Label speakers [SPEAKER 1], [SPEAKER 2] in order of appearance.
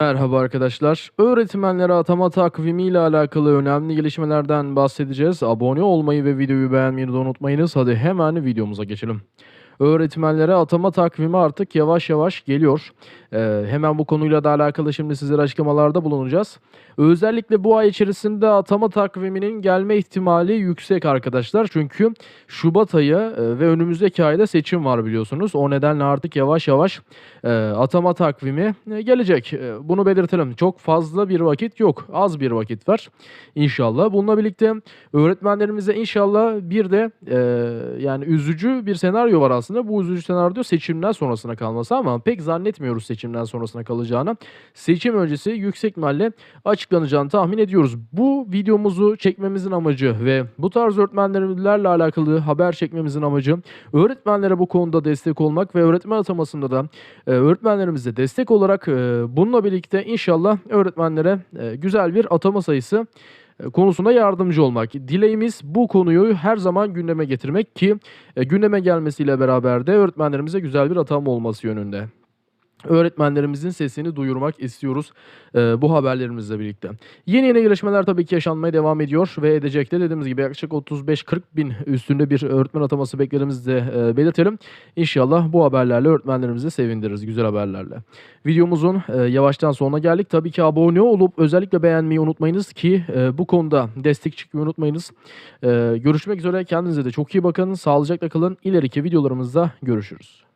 [SPEAKER 1] Merhaba arkadaşlar. Öğretmenlere atama takvimi ile alakalı önemli gelişmelerden bahsedeceğiz. Abone olmayı ve videoyu beğenmeyi de unutmayınız. Hadi hemen videomuza geçelim. Öğretmenlere atama takvimi artık yavaş yavaş geliyor. Ee, hemen bu konuyla da alakalı şimdi sizlere açıklamalarda bulunacağız. Özellikle bu ay içerisinde atama takviminin gelme ihtimali yüksek arkadaşlar. Çünkü Şubat ayı e, ve önümüzdeki ayda seçim var biliyorsunuz. O nedenle artık yavaş yavaş e, atama takvimi e, gelecek. E, bunu belirtelim. Çok fazla bir vakit yok. Az bir vakit var inşallah. Bununla birlikte öğretmenlerimize inşallah bir de e, yani üzücü bir senaryo var aslında. Bu üzücü senaryo seçimden sonrasına kalması ama pek zannetmiyoruz seçimden sonrasına kalacağını. Seçim öncesi yüksek ihtimalle açıklanacağını tahmin ediyoruz. Bu videomuzu çekmemizin amacı ve bu tarz öğretmenlerle alakalı haber çekmemizin amacı öğretmenlere bu konuda destek olmak ve öğretmen atamasında da e, öğretmenlerimize destek olarak e, bununla birlikte inşallah öğretmenlere e, güzel bir atama sayısı konusunda yardımcı olmak. Dileğimiz bu konuyu her zaman gündeme getirmek ki e, gündeme gelmesiyle beraber de öğretmenlerimize güzel bir atama olması yönünde. Öğretmenlerimizin sesini duyurmak istiyoruz e, bu haberlerimizle birlikte. Yeni yeni gelişmeler tabii ki yaşanmaya devam ediyor ve edecek de dediğimiz gibi yaklaşık 35-40 bin üstünde bir öğretmen ataması beklerimizi de e, belirtelim. İnşallah bu haberlerle öğretmenlerimizi sevindiririz güzel haberlerle. Videomuzun e, yavaştan sonuna geldik. Tabii ki abone olup özellikle beğenmeyi unutmayınız ki e, bu konuda destek çıkmayı unutmayınız. E, görüşmek üzere kendinize de çok iyi bakın. Sağlıcakla kalın. İleriki videolarımızda görüşürüz.